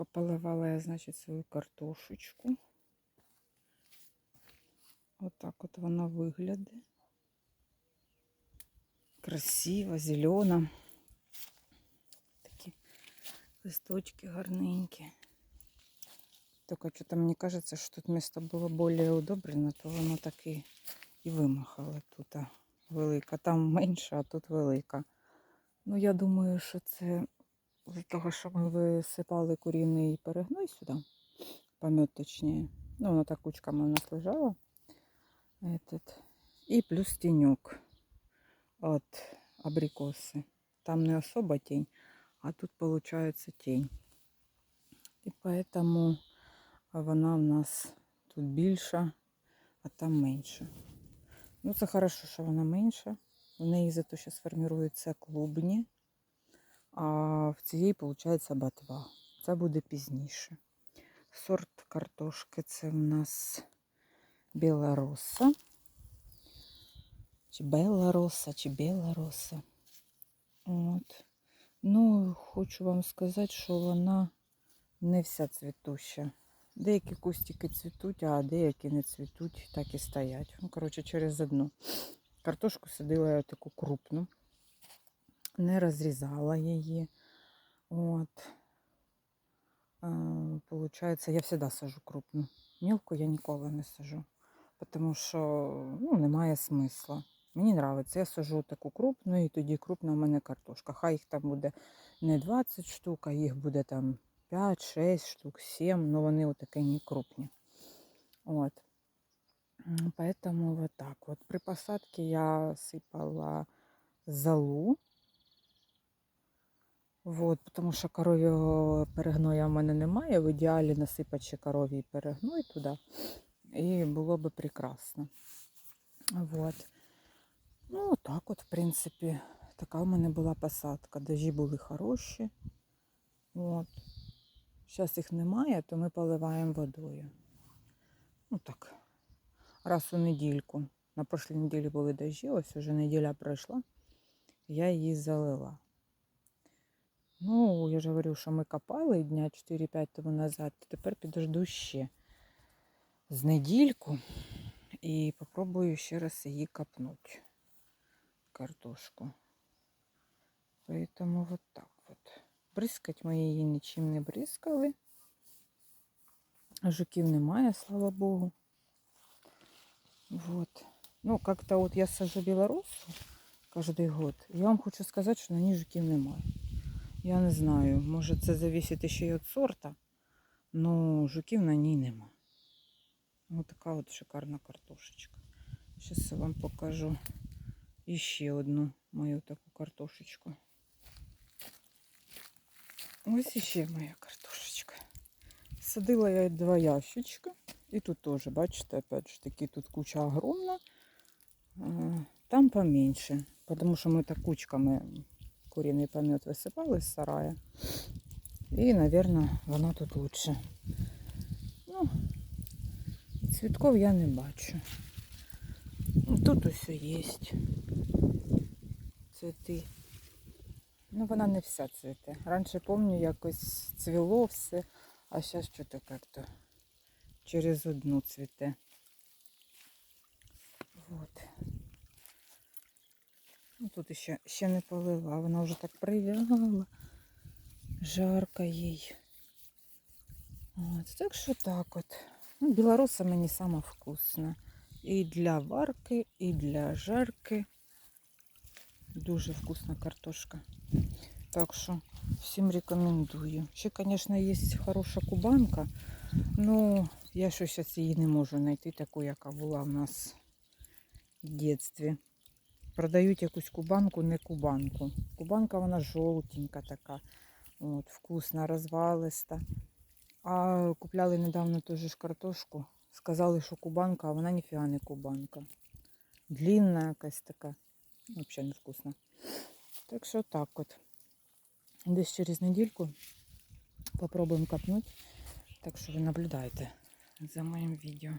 Пополивала я, значить, свою картошечку. Отак от вона виглядає. Красива, зелена. Такі листочки гарненькі. Тільки що-то мені кажеться, що тут місто було більш удобрено, то воно так і, і вимахало тут велика. Там менше, а тут велика. Ну, я думаю, що це з того, що ми висипали куріний перегной сюди, помет точніше. Ну, воно так кучками у нас лежало. Этот. І плюс тіньок от абрикоси. Там не особо тінь, а тут получается тінь. І поэтому вона в нас тут більша, а там менше. Ну, це хорошо, що вона менша. В неї зато зараз формуються клубні, а в цієї, виходить, ботва. Це буде пізніше. Сорт картошки це в нас білороса. Чи белороса, чи білороса. От. Ну, хочу вам сказати, що вона не вся цвітуща. Деякі кустики цвітуть, а деякі не цвітуть, так і стоять. Ну, коротше, через одну. Картошку садила я таку крупну, не розрізала її. От. Получається, я завжди сажу крупну. Мілку я ніколи не сажу, тому що ну, немає смисла. Мені подобається, я сажу таку крупну і тоді крупна в мене картошка. Хай їх там буде не 20 штук, а їх буде там 5-6 штук, 7, але вони отакі крупні. От. Поэтому вот так вот. При посадке я сыпала золу. Вот, потому що коров'ього перегноя в мене немає. В ідеалі насипати ще коров'ї перегной туди. І було би прекрасно. Вот. Ну, так от, в принципі, така в мене була посадка. Дожі були хороші. От. Зараз їх немає, то ми поливаємо водою. Ну так, раз у недільку. На прошлій неділі були дощі, ось уже неділя пройшла. Я її залила. Ну, я ж говорю, що ми копали дня 4-5 тому назад, то тепер підожду ще з недільку і попробую ще раз її копнути. Картошку. Поэтому вот так вот. Бризкать ми її нічим не бризкали. Жуків немає, слава Богу. Вот. Ну, как-то вот я сажу белорусу каждый год. Я вам хочу сказать, що на ній жуків немає. Я не знаю, може це залежить ще й від сорта, но жуків на ній нема. Ось така от шикарна картошечка. Зараз я вам покажу іще одну мою таку картошечку. Ось іще моя картошечка. Садила я два ящичка. І тут теж, бачите, опять ж таки, тут куча огромна. Там поменьше. Потому що ми так кучками куриний помет висипали з сарая. І, мабуть, воно тут лучше. Ну, цвітков я не бачу. Ну, Тут усе є. Цвіти. Ну, вона не вся цвіте. Раніше пам'ятаю, якось цвіло все, а зараз щось як-то через одну цвіте. Вот. Ну, тут ще, ще не полила, вона вже так прив'яла. Жарко їй. От, так що так от. Ну, білоруса мені сама вкусна. І для варки, і для жарки. Дуже вкусна картошка. Так що всім рекомендую. Ще, звісно, є хороша кубанка. Ну, я що зараз її не можу знайти, таку, яка була в нас в дитинстві. Продають якусь кубанку, не кубанку. Кубанка вона жовтенька така. От, вкусна, розвалиста. А купляли недавно теж ж картошку. Сказали, що кубанка, а вона ніфіга не кубанка. Длинна якась така. Взагалі не вкусна. Так що так от. Десь через недільку попробуємо копнути. Так що ви наблюдайте за моїм відео.